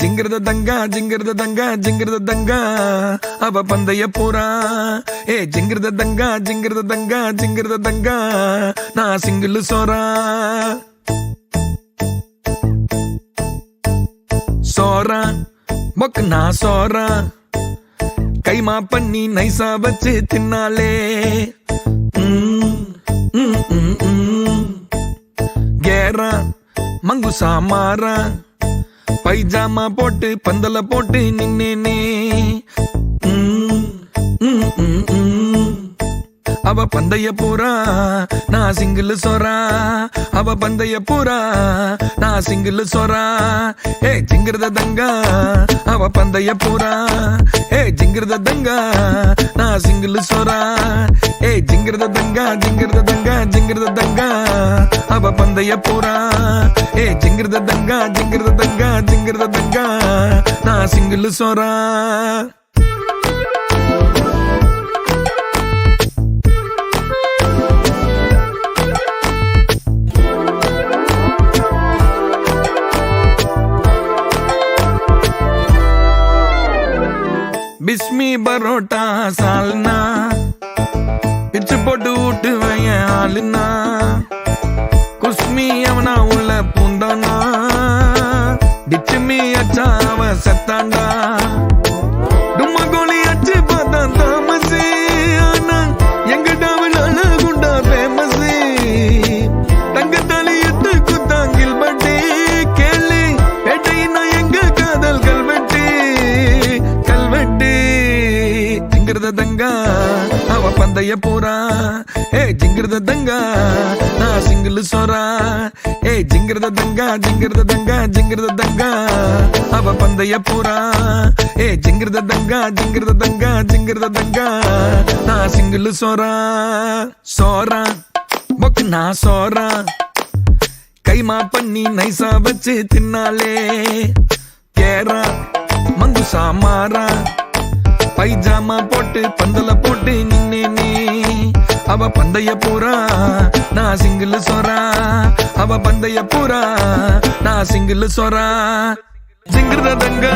ஜிங்கிறத தங்கா ஜிங்கிறத தங்கா ஜிங்கிறத தங்கா. அவ பந்தய போறா ஏ ஜிங்கிறத தங்கா ஜிங்கிறத தங்கா ஜிங்கிறத தங்கா. நான் சிங்கிள் சோறா சோறா மொக்கு நான் சோறா கைமா பண்ணி நைசா வச்சு தின்னாலே. கேரா மங்குசா மாறா. பைஜாமா போட்டு பந்தல போட்டு நின்னேனே. அவ பந்தய பூரா நான் சிங்கிள் சொரா அவ பந்தய பூரா நான் சிங்கிள் சொரா ஏ ஜிங்கிருத தங்கா அவ பந்தய பூரா. ஏ ஜிங்கிருத தங்கா நான் சிங்கிள் சொரா ஏ ஜிங்கிருத தங்கா ஜிங்கிருத தங்கா ஜிங்கிருத தங்கா. பந்தய பூரா ஏ ஜிங்கிருத தங்கா ஜிங்கிருத தங்கா ஜிங்கிருத தங்கா. நான் சிங்கிள் சொரா பிஸ்மி பரோட்டா சால்னா. பிச்சு போட்டு விட்டு ஆளுனா. டிச்சுமி அச்சா அவன் செத்தாண்டா டும்மா கோலி அச்சு பார்த்தான் தாமசி. ஆனா எங்க டாவில் அழகுண்டா ஃபேமஸ் தங்கத்தாலி எட்டு குத்தாங்கில் பட்டி. கேளு பேட்டையினா எங்க காதல் கல்வெட்டு? கல்வெட்டு ஜிங்கிருத தங்கா. பந்தய போறா. ஏ ஜிங்கிறத தங்கா நான் சிங்கிள் சோரா ஏ ஜிங்கிறத தங்கா ஜிங்கிறத தங்கா ஜிங்கிறத தங்கா. அவ பந்தய போறா. ஏ ஜிங்கிறத தங்கா ஜிங்கிறத தங்கா ஜிங்கிறத தங்கா. நான் சிங்கிள் சோரா சோரா பொக்கு நான் சோரா கைமா பண்ணி நைசா வச்சு தின்னாலே. கேரா மங்குசா மாறா. பைஜாமா போட்டு பந்தல போட்டு நின்னேனே அவ பந்தய பூரா நான் சிங்கிள் சொரா அவ பந்தய பூரா நான் சிங்கிள் சொரா ஜிங்கிருத தங்கா